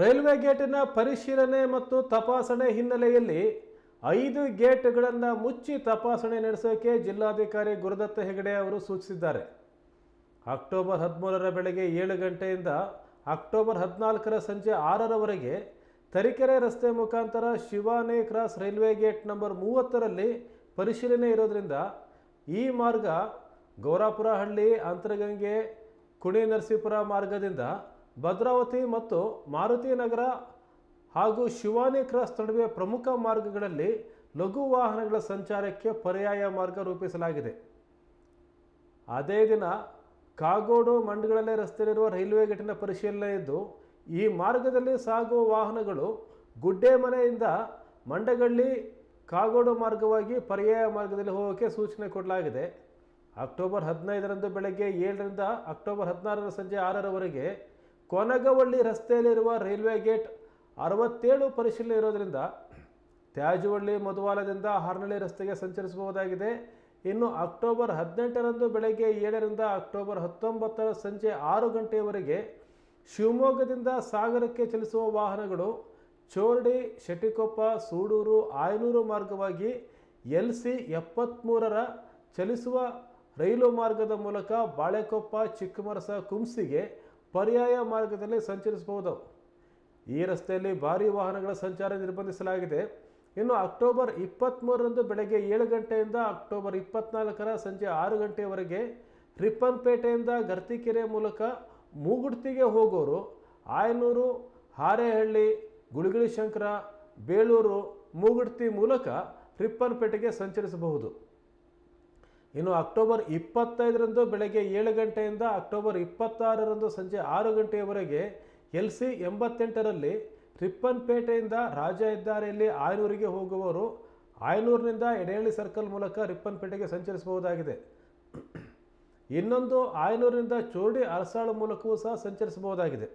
Railway ಗೇಟಿನ ಪರಿಶೀಲನೆ ಮತ್ತು ತಪಾಸಣೆ ಹಿನ್ನೆಲೆಯಲ್ಲಿ ಐದು ಗೇಟ್ಗಳನ್ನು ಮುಚ್ಚಿ ತಪಾಸಣೆ ನಡೆಸೋಕೆ ಜಿಲ್ಲಾಧಿಕಾರಿ ಗುರುದತ್ತ ಹೆಗಡೆ ಅವರು ಸೂಚಿಸಿದ್ದಾರೆ. ಅಕ್ಟೋಬರ್ ಹದಿಮೂರರ ಬೆಳಗ್ಗೆ ಏಳು ಗಂಟೆಯಿಂದ ಅಕ್ಟೋಬರ್ ಹದಿನಾಲ್ಕರ ಸಂಜೆ ಆರರವರೆಗೆ ತರೀಕೆರೆ ರಸ್ತೆ ಮುಖಾಂತರ Shivane cross railway gate number ಮೂವತ್ತರಲ್ಲಿ ಪರಿಶೀಲನೆ ಇರೋದ್ರಿಂದ ಈ ಮಾರ್ಗ ಗೌರಾಪುರಹಳ್ಳಿ, ಅಂತರಗಂಗೆ ಕುಣಿ ನರಸೀಪುರ ಮಾರ್ಗದಿಂದ ಭದ್ರಾವತಿ ಮತ್ತು ಮಾರುತಿ ನಗರ ಹಾಗೂ ಶಿವಾನಿ ಕ್ರಾಸ್ ನಡುವೆ ಪ್ರಮುಖ ಮಾರ್ಗಗಳಲ್ಲಿ ಲಘು ವಾಹನಗಳ ಸಂಚಾರಕ್ಕೆ ಪರ್ಯಾಯ ಮಾರ್ಗ ರೂಪಿಸಲಾಗಿದೆ. ಅದೇ ದಿನ ಕಾಗೋಡು ಮಂಡಗಳಲ್ಲೇ ರಸ್ತೆಯಲ್ಲಿರುವ ರೈಲ್ವೆ ಗೇಟಿನ ಪರಿಶೀಲನೆ ಇದ್ದು, ಈ ಮಾರ್ಗದಲ್ಲಿ ಸಾಗುವ ವಾಹನಗಳು ಗುಡ್ಡೆಮನೆಯಿಂದ ಮಂಡಗಳ್ಳಿ ಕಾಗೋಡು ಮಾರ್ಗವಾಗಿ ಪರ್ಯಾಯ ಮಾರ್ಗದಲ್ಲಿ ಹೋಗೋಕ್ಕೆ ಸೂಚನೆ ಕೊಡಲಾಗಿದೆ. ಅಕ್ಟೋಬರ್ ಹದಿನೈದರಂದು ಬೆಳಗ್ಗೆ ಏಳರಿಂದ ಅಕ್ಟೋಬರ್ ಹದಿನಾರರ ಸಂಜೆ ಆರರವರೆಗೆ ಕೊನಗವಳ್ಳಿ ರಸ್ತೆಯಲ್ಲಿರುವ ರೈಲ್ವೆ ಗೇಟ್ ಅರವತ್ತೇಳು ಪರಿಶೀಲನೆ ಇರೋದರಿಂದ ತ್ಯಾಜವಳ್ಳಿ ಮಧುವಾಲದಿಂದ ಹಾರ್ನಳ್ಳಿ ರಸ್ತೆಗೆ ಸಂಚರಿಸಬಹುದಾಗಿದೆ. ಇನ್ನು ಅಕ್ಟೋಬರ್ ಹದಿನೆಂಟರಂದು ಬೆಳಗ್ಗೆ ಏಳರಿಂದ ಅಕ್ಟೋಬರ್ ಹತ್ತೊಂಬತ್ತರ ಸಂಜೆ ಆರು ಗಂಟೆಯವರೆಗೆ ಶಿವಮೊಗ್ಗದಿಂದ ಸಾಗರಕ್ಕೆ ಚಲಿಸುವ ವಾಹನಗಳು ಚೋರ್ಡಿ, ಶೆಟ್ಟಿಕೊಪ್ಪ, ಸೂಡೂರು, ಆಯನೂರು ಮಾರ್ಗವಾಗಿ ಎಲ್ ಸಿ ಎಪ್ಪತ್ತ್ಮೂರರ ಚಲಿಸುವ ರೈಲು ಮಾರ್ಗದ ಮೂಲಕ ಬಾಳೆಕೊಪ್ಪ, ಚಿಕ್ಕಮರಸ, ಕುಂಸಿಗೆ ಪರ್ಯಾಯ ಮಾರ್ಗದಲ್ಲಿ ಸಂಚರಿಸಬಹುದು. ಈ ರಸ್ತೆಯಲ್ಲಿ ಭಾರೀ ವಾಹನಗಳ ಸಂಚಾರ ನಿರ್ಬಂಧಿಸಲಾಗಿದೆ. ಇನ್ನು ಅಕ್ಟೋಬರ್ ಇಪ್ಪತ್ತ್ಮೂರರಂದು ಬೆಳಗ್ಗೆ ಏಳು ಗಂಟೆಯಿಂದ ಅಕ್ಟೋಬರ್ ಇಪ್ಪತ್ನಾಲ್ಕರ ಸಂಜೆ ಆರು ಗಂಟೆಯವರೆಗೆ ರಿಪ್ಪನ್ಪೇಟೆಯಿಂದ ಗರ್ತಿಕೆರೆ ಮೂಲಕ ಮೂಗುಡ್ತಿಗೆ ಹೋಗೋರು ಆಯನೂರು, ಹಾರೇಹಳ್ಳಿ ಗುಳಿಗುಳಿ ಶಂಕರ ಬೇಳೂರು, ಮೂಗುಡ್ತಿ ಮೂಲಕ ರಿಪ್ಪನ್ಪೇಟೆಗೆ ಸಂಚರಿಸಬಹುದು. ಇನ್ನು ಅಕ್ಟೋಬರ್ ಇಪ್ಪತ್ತೈದರಂದು ಬೆಳಗ್ಗೆ ಏಳು ಗಂಟೆಯಿಂದ ಅಕ್ಟೋಬರ್ ಇಪ್ಪತ್ತಾರರಂದು ಸಂಜೆ ಆರು ಗಂಟೆಯವರೆಗೆ ಎಲ್ ಸಿ ಎಂಬತ್ತೆಂಟರಲ್ಲಿ ರಿಪ್ಪನ್ಪೇಟೆಯಿಂದ ರಾಜ ಹೆದ್ದಾರಿಯಲ್ಲಿ ಆಯನೂರಿಗೆ ಹೋಗುವವರು ಆಯನೂರಿನಿಂದ ಎಡೆಹಳ್ಳಿ ಸರ್ಕಲ್ ಮೂಲಕ ರಿಪ್ಪನ್ಪೇಟೆಗೆ ಸಂಚರಿಸಬಹುದಾಗಿದೆ. ಇನ್ನೊಂದು ಆಯನೂರಿನಿಂದ ಚೋರ್ಡಿ ಅರಸಾಳು ಮೂಲಕವೂ ಸಹ ಸಂಚರಿಸಬಹುದಾಗಿದೆ.